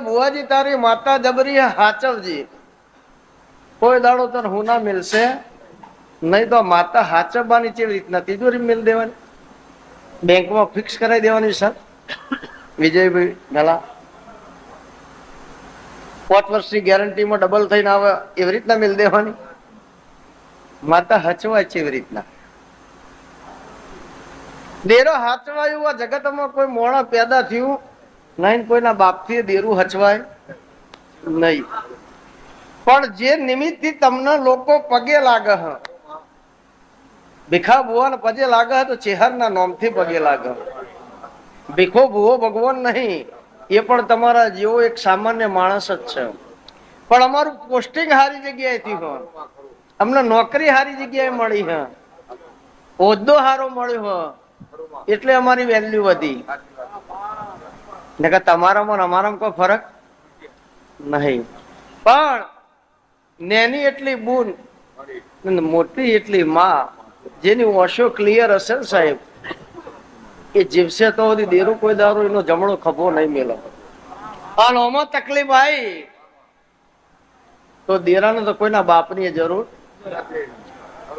બુવાજી, તારી માતા જબરી હાચવજી. કોઈ દાડો તને હું ના મિલશે, નહીં તો માતા હાચવવાની કેવી રીતના તિજોરી મિલ દેવાની? બેંકમાં ફિક્સ કરાવી દેવાની સર. વિજયભાઈ ગલા પાંચ વર્ષની ગેરંટીમાં ડબલ થઈને આવે, એવી રીતના મિલ દેવાની? માતા હચવાય છે એવી રીતના. દેરો હાચવાયું, આ જગતમાં કોઈ મોણા પેદા થયું નહીં, કોઈના બાપથી દેરું હચવાય નહીં. પણ જે નિમિત્તથી તમને લોકો પગે લાગે હ, ભીખા ભુવન પગે લાગે હ તો ચેહરના નોમથી પગે લાગે ભીખો ભુવો ભગવાન નહીં, એ પણ તમારા જેવો એક સામાન્ય માણસ જ છે. પણ અમારું પોસ્ટિંગ સારી જગ્યાએથી હોય અમને નોકરી સારી જગ્યાએ મળી હ. હોદ્દો સારો મળ્યો હ. એટલે અમારી વેલ્યુ વધી. નકર તમારામાં ને અમારામાં કોઈ ફરક નહીં. પણ નેની એટલી બૂન મોટી એટલી માં, જેની ઓશો ક્લિયર હશે ને સાહેબ, એ જીવશે તો દેરું કોઈ દારૂ, એનો જમણો ખભો નહીં મેલો. અને ઓમાં તકલીફ આવી તો દેરાને તો કોઈના બાપની જરૂર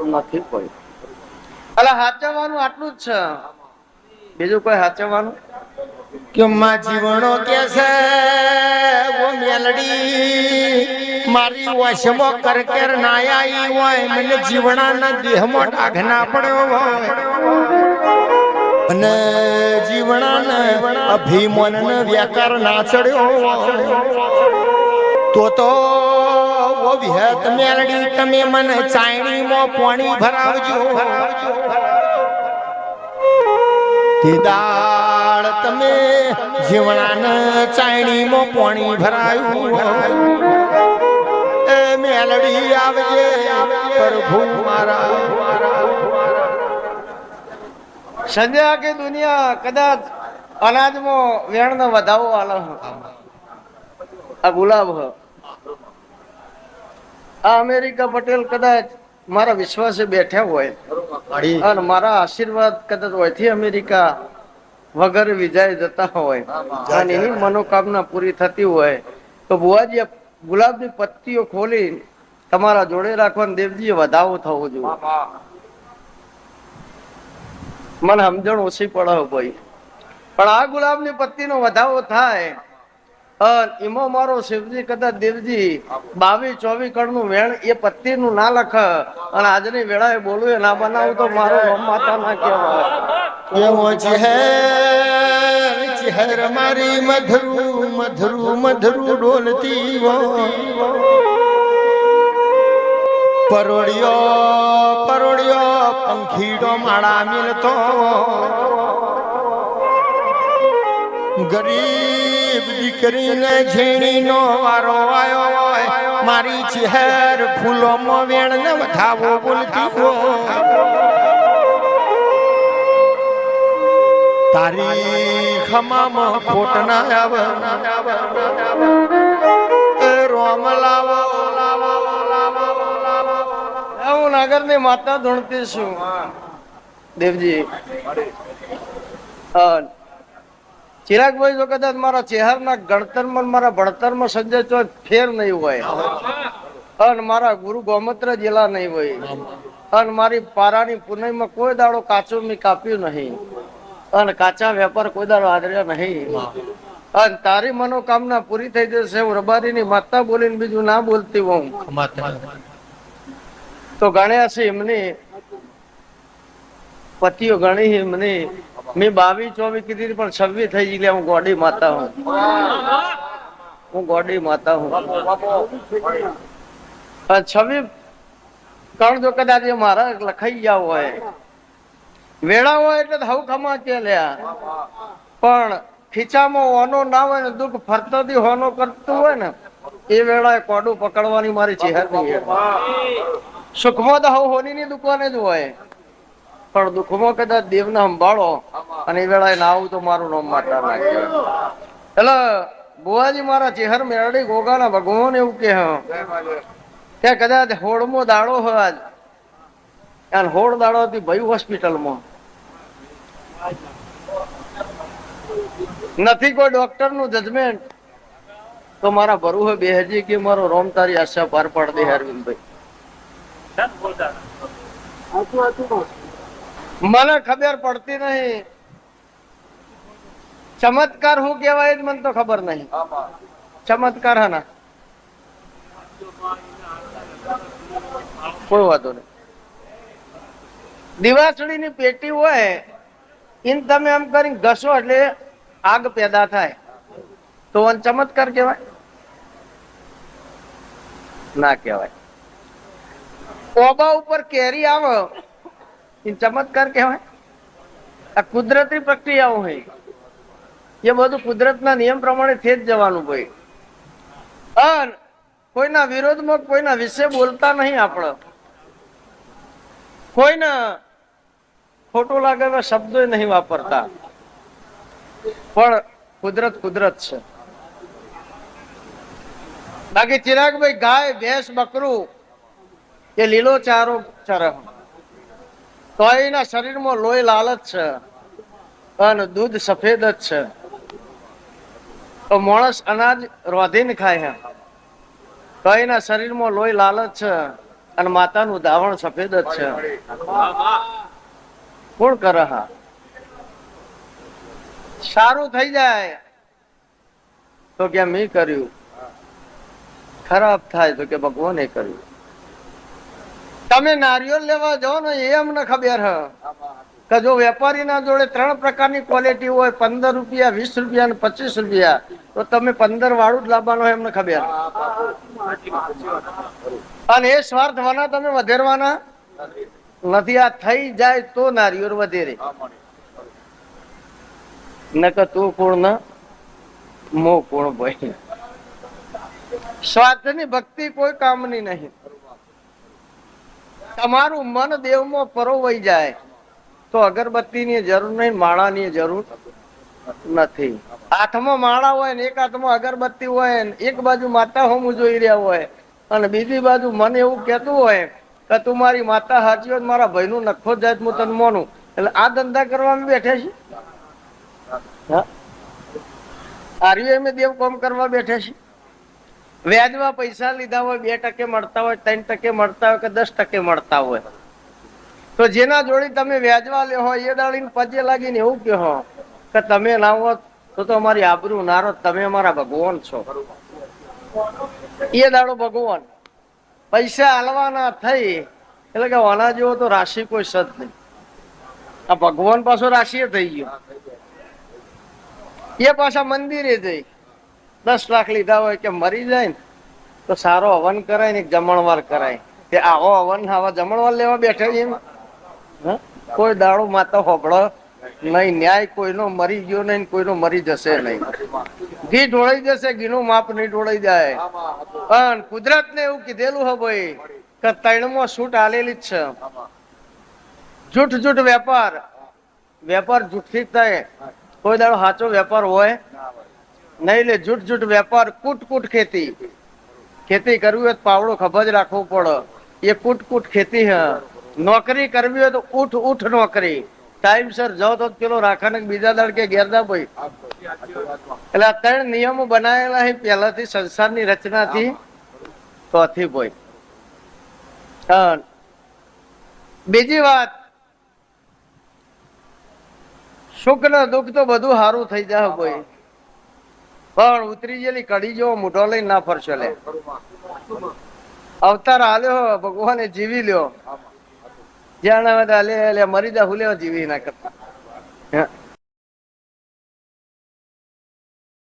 નથી કોઈ. એટલે હાચવવાનું આટલું જ છે. બીજું કોઈ હાચવવાનું? કે માં જીવણો કે છે? મેલડી, મારી વશમો કરકેર ના આઈ હોય, મને જીવણાના દેહમાં ડાઘ ના પડ્યો હોય. અને જીવણાને અભિમનને વ્યાકાર ના ચડ્યો તો તો, ઓ વિહત મેલડી, તમે મને ચાયણીમાં પાણી ભરાવજો. ભરાવજો દાળ તમે જીવણાના ચાયણીમાં પાણી ભરાયું એ મેલડી આવજે પ્રભુ મારા. સંજ્યા કે દુનિયા કદાચ અનાજમાં વેણનો વધાવો આલો આ ગુલાબ હ. આ અમેરિકા પટેલ કદાચ મારા વિશ્વાસે બેઠા હોય. અને મારા આશીર્વાદ કદાચ હોયથી અમેરિકા વગર વિજાય જતા હોય. અને એની મનોકામના પૂરી થતી હોય. તો બુવાજી ગુલાબની પત્તીઓ ખોલી તમારા જોડે રાખવાનું દેવજીએ વધાવો થવો જોઈએ. મને સમજણ ઓછી પડે ભાઈ. પણ આ ગુલાબની પત્તીનો વધાવો થાય. એમાં મારો શિવજી કદાચ દેવજી બાવીસ ચોવીસ કણનું વેણ એ પત્તીનું ના લખ. અને આજની વેળાએ બોલું એ ના બનાવું તો મારો માતા ના કહેવાય. એવો ચહેર ચહેર મારી મધરું મધરું મધરું ડોલતી પરોડિયો પરોડિયો પંખીડો માળા મિલતો. ગરીબ દીકરીને ઝીણીનો વારો આવ્યો મારી ચહેર ફૂલોમાં વેણને વધાવો બોલતી હોય. તારી ખમામાં ખોટ ના આવે. એ રોમ લાવો હું નાગરની માતા ધૂણતી છું. દેવજી. ચિરાગભાઈ જો કદાચ મારા ચહેરના ગણતરમાં મારા ભણતરમાં સંજય તો ફેર નહીં હોય. અને મારા ગુરુ ગોમત્ર જેલા નહીં હોય. અને મારી પારાની પુનઈમાં કોઈ દાડો કાચો મેં કાપ્યું નહીં. અને કાચા વેપાર કોઈ દાડો આદર્યો નહીં. અને તારી મનોકામના પૂરી થઈ જશે હું રબારીની માતા બોલીને બીજું ના બોલતી હું તો ગણ્યા છે એમની પતિઓ ગણી એમની. મેં બાવીસ ચોવીસ કીધી પણ છવ્વીસ થઈ ગઈ હું ગોડી માતા હું હું ગોડી માતા હું છવ્વીસ કણ જો કદાચ મારા લખાઈ ગયા હોય. વેળા હોય એટલે તો હવ કે લ્યા. પણ ખીચામાં ઓનો ના હોય ને દુઃખ ફરતોથી હોનો કરતું હોય ને, એ વેળાએ કોડું પકડવાની મારી ચહેર સુખમાં તો હોની ની દુકાને જ હોય. પણ દુઃખમાં કદાચ દેવને સંભાળો અને એ વેળાએ ના આવું તો મારું નામ માતા નાખે એટલે બુવાજી મારા ચહેર મેળડી ગોગાના ભગવાન એવું કે હ. કદાચ હોળમો દાડો હોય અને હોળ દાડો હતી ભાઈ હોસ્પિટલમાં. નથી કોઈ ડોક્ટરનું જજમેન્ટ તો મારા ભરુએ બે હજી કે મારો રોમ તારી આશા પાર પાડ દે અરવિંદભાઈ. મને ખબર પડતી નહીં. ચમત્કાર હું કેવાય મને તો ખબર નહીં. ચમત્કાર હા કોઈ વાંધો નહીં. દિવાસળીની પેટી હોય એને તમે એમ કરીને ઘસો એટલે આગ પેદા થાય. તો ચમત્કાર કહેવાય? ના કહેવાય. ઓબા ઉપર કેરી આવે એ ચમત્કાર કહેવાય? આ કુદરતી પ્રક્રિયાઓ હોય. એ બધું કુદરતના નિયમ પ્રમાણે થઈ જ જવાનું ભાઈ અન કોઈના વિરોધમાં કોઈના વિશે બોલતા નહીં આપણે. કોઈને ખોટું લાગે એવા શબ્દો નહીં વાપરતા. પણ કુદરત કુદરત છે. બાકી ચિરાગભાઈ ગાય, ભેંસ, બકરું એ લીલો ચારો ચરે તો એના શરીરમાં લોહી લાલ જ છે અને દૂધ સફેદ જ છે. તો માણસ અનાજ રોધીને ખાય તો એના શરીરમાં લોહી લાલ જ છે અને માતાનું ધાવણ સફેદ જ છે. કોણ કરે હા? સારું થઈ જાય. તો કે મેં કર્યું. ખરાબ થાય તો કે ભગવાને કર્યું. તમે નારિયેળ લેવા જાઓ ને એ અમને ખબર હ. કે જો વેપારીના જોડે ત્રણ પ્રકારની ક્વોલિટી હોય, પંદર રૂપિયા, વીસ રૂપિયા અને પચીસ રૂપિયા, તો તમે પંદર વાળું જ લાવવાનું હોય એમને ખબર. અને એ સ્વાર્થ વાના તમે વધેરવાના નથી. આ થઈ જાય તો નારીઓ વધેરે. નકર તું કોણ ના? મો કોણ ભાઈ? સ્વાર્થની ભક્તિ કોઈ કામની નહીં. તમારું મન દેવમાં પરોવાઈ જાય. તો અગરબત્તીની જરૂર નહીં, માળાની જરૂર નથી. હાથમાં માળા હોય ને, એક હાથમાં અગરબત્તી હોય એક બાજુ માતા હોમું જોઈ રહ્યા હોય. અને બીજી બાજુ મને એવું કહેતું હોય કે તું મારી માતા હાચી હોય તો મારા ભાઈનું નખો જાય હું તને મોનું. એટલે આ ધંધા કરવામાં બેઠા છે આર્યુ એમ દેવ કોમ કરવા બેઠે છે વ્યાજમાં પૈસા લીધા હોય, બે ટકે મળતા હોય, ત્રણ ટકે મળતા હોય કે દસ ટકે મળતા હોય. તો જેના જોડે તમે વ્યાજવા લે હોય એ દાળીને પજે લાગીને એવું કહો કે તમે હોત તો તો અમારી આબરૂ નારો તમે અમારા ભગવાન છો. એ દાડો ભગવાન. પૈસા હાલવાના થઈ, એટલે કે આના જેવો તો રાશિ કોઈ સત નહીં. આ ભગવાન પાછો રાશિ થઈ ગયો. એ પાછા મંદિરે જઈ. દસ લાખ લીધા હોય કે મરી જાય ને, તો સારો હવન કરાય ને જમણવાર કરાય. કે આવો હવન, આવા જમણવાર લેવા બેઠા એમ. કોઈ દાડો માતા હોબળો નહીં, ન્યાય કોઈનો મરી ગયો નહીં કોઈનો મરી જશે નહીં. ઘી ઢોળાઈ જશે, ઘીનું માપ નહીં ઢોળાઈ જાય. પણ કુદરત ને એવું કીધેલું હે ભાઈ કે તૈણમાં છૂટ આલેલી જ છે. જૂઠ જૂઠ વેપાર. વેપાર જૂઠથી થાય. કોઈ દાડો સાચો વેપાર હોય, નહીં લે જૂઠ જૂઠ વેપાર, કૂટ કૂટ ખેતી. ખેતી કરવી હોય તો પાવડો ખભા જ રાખવો પડે. એ કૂટ કૂટ ખેતી હે. નોકરી કરવી હોય તો ઉઠ ઉઠ નોકરી. ટાઈમસર જાઓ તો પેલો રાખા બીજા કે ગેરદા ભાઈ. એટલે આ ત્રણ નિયમો બનાવેલા છે પહેલાથી સંસારની રચનાથી. ચોથી ભાઈ. બીજી વાત. સુખ ને દુઃખ તો બધું સારું થઈ જાય ભાઈ. પણ ઉતરી ગયેલી કડી જેવો મોઢો લઈને ના ફરશો લે. અવતાર આલ્યો ભગવાને જીવી લ્યો. જાણા લે લે મરી જા હુલેવા જીવી ના કરતા.